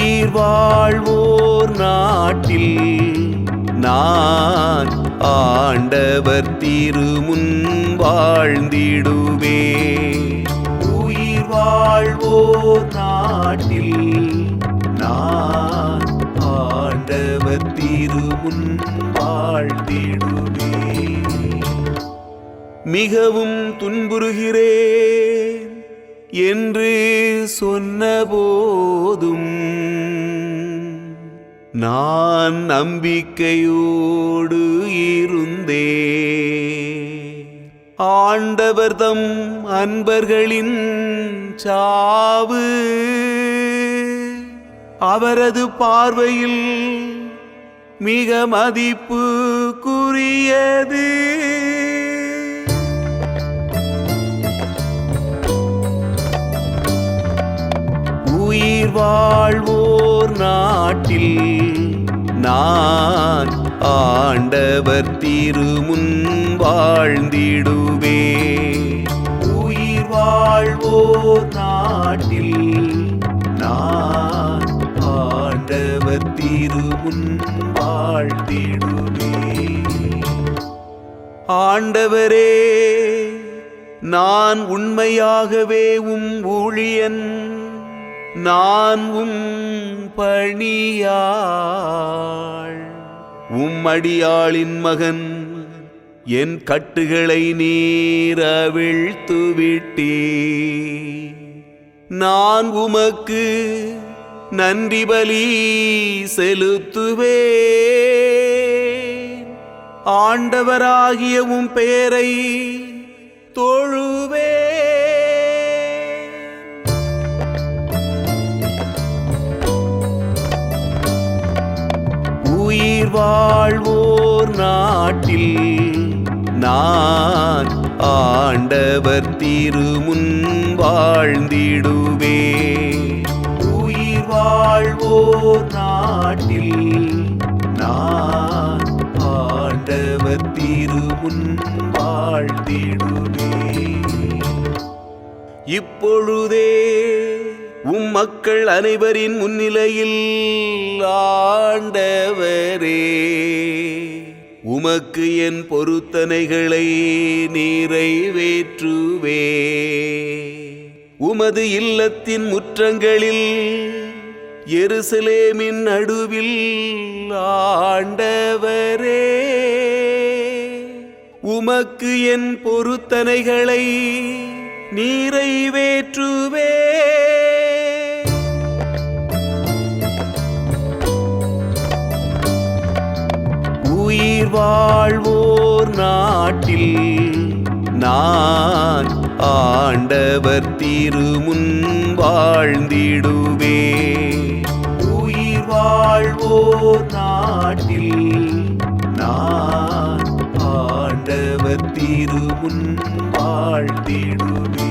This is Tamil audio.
உயிர் வாழ்வோர் நாட்டில் நான் ஆண்டவர் திருமுன் வாழ்ந்திடுவே. உயிர் வாழ்வோர் நாட்டில் நான் ஆண்டவர் திருமுன் வாழ்ந்திடுவே. மிகவும் துன்புறுகிறேன் என்று சொன்னபோதும் நான் நம்பிக்கையோடு இருந்தே. ஆண்டவர் தம் அன்பர்களின் சாவு. அவரது பார்வையில் மிக மதிப்பு குறியது வாழ்வோர் நாட்டில் நான் ஆண்டவர் திருமுன் வாழ்ந்திடுவே. உயிர் வாழ்வோர் நாட்டில் நான் ஆண்டவர் திருமுன் வாழ்ந்திடுவே. ஆண்டவரே நான் உண்மையாகவே உம் ஊழியன். நான் உம் பணியாள். உம் அடியாளின் மகன் என் கட்டுகளை நீர் விட்டே நான் உமக்கு நன்றி பலி செலுத்துவேன். ஆண்டவராகிய உம் பெயரை தொழுவே உயிர் வாழ்வோர் நாட்டில் நான் ஆண்டவர் திருமுன் வாழ்ந்திடுவே. உயிர் வாழ்வோர் நாட்டில் நான் ஆண்டவர் திருமுன் வாழ்ந்திடுவே. இப்பொழுதே உம் மக்கள் அனைவரின் முன்னிலையில் ஆண்டவரே. உமக்கு என் பொருத்தனைகளை நிறைவேற்றுவே. உமது இல்லத்தின் முற்றங்களில் எருசலேமின் நடுவில் ஆண்டவரே. உமக்கு என் பொருத்தனைகளை நிறைவேற்றுவே. உயிர் வாழ்வோர் நாட்டில் நான் ஆண்டவர் திருமுன் வாழ்ந்திடுவே. உயிர் வாழ்வோர் நாட்டில் நான் ஆண்டவர் திருமுன் வாழ்ந்திடுவே.